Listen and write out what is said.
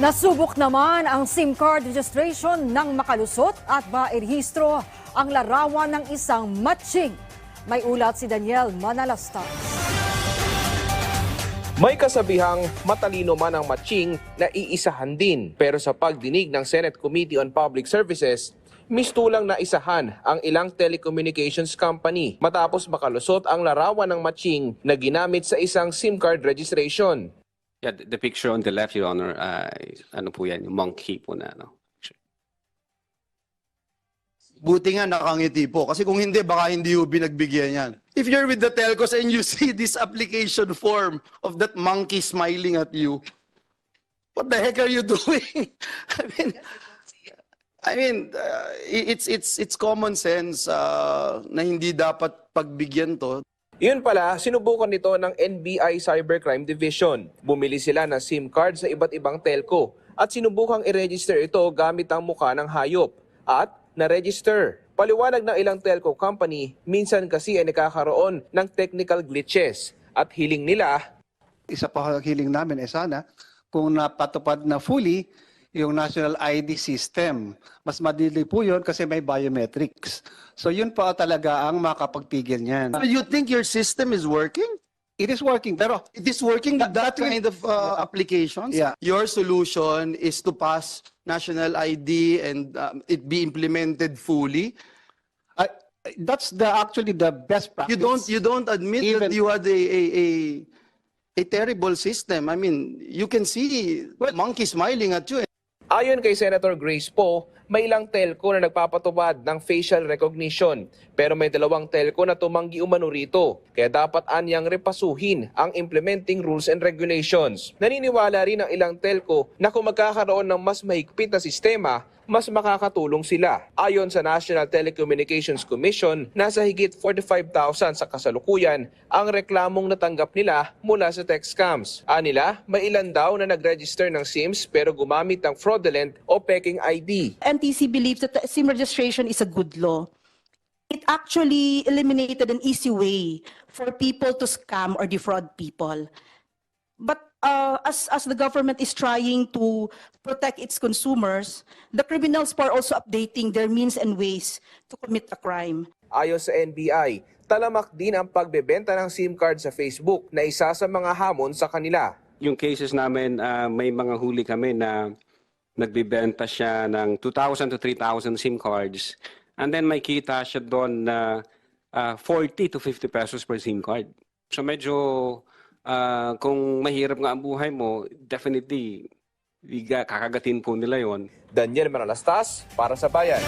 Nasubok naman ang SIM card registration ng makalusot at mairehistro ang larawan ng isang matching. May ulat si Daniel Manalastas. May kasabihang matalino man ang matching na iisahan din. Pero sa pagdinig ng Senate Committee on Public Services, mistulang na isahan ang ilang telecommunications company matapos makalusot ang larawan ng matching na ginamit sa isang SIM card registration. Yeah, the, the picture on the left, Your Honor, uh, ano po yan, yung monkey po na, no? Buti nga nakangiti po. Kasi kung hindi, baka hindi yung binagbigyan yan. If you're with the telcos and you see this application form of that monkey smiling at you, what the heck are you doing? I mean, I mean, uh, it's it's it's common sense uh, na hindi dapat pagbigyan to. Yun pala, sinubukan nito ng NBI Cybercrime Division. Bumili sila ng SIM card sa iba't ibang telco at sinubukang i-register ito gamit ang muka ng hayop at na-register. Paliwanag ng ilang telco company, minsan kasi ay nakakaroon ng technical glitches at hiling nila isa pa hiling namin eh sana kung napatupad na fully yung national ID system. Mas madili po yun kasi may biometrics. So yun pa talaga ang makapagpigil niyan. Do you think your system is working? It is working pero It is working with that, That- that kind of uh, applications. Yeah. Your solution is to pass national ID and um, it be implemented fully. uh, that's the actually the best practice. You don't you don't admit that Even- you had a a, a a terrible system. I mean, you can see monkey smiling at you. Ayon kay Senator Grace Poe, may ilang telco na nagpapatupad ng facial recognition pero may dalawang telco na tumanggi umano rito. Kaya dapat anyang repasuhin ang implementing rules and regulations. Naniniwala rin ang ilang telco na kung magkakaroon ng mas mahigpit na sistema, mas makakatulong sila. Ayon sa National Telecommunications Commission, nasa higit 45,000 sa kasalukuyan ang reklamong natanggap nila mula sa tech scams. Anila, may ilan daw na nag-register ng SIMs pero gumamit ng fraudulent o peking ID. NTC believes that SIM registration is a good law. It actually eliminated an easy way for people to scam or defraud people. But uh, as, as the government is trying to protect its consumers, the criminals are also updating their means and ways to commit a crime. Ayon sa NBI, talamak din ang pagbebenta ng SIM card sa Facebook na isa sa mga hamon sa kanila. Yung cases namin, ah, may mga huli kami na nagbibenta siya ng 2,000 to 3,000 SIM cards. And then may kita siya doon na ah, 40 to 50 pesos per SIM card. So medyo, ah, kung mahirap nga ang buhay mo, definitely, kakagatin po nila yon. Daniel Manalastas para sa Bayan.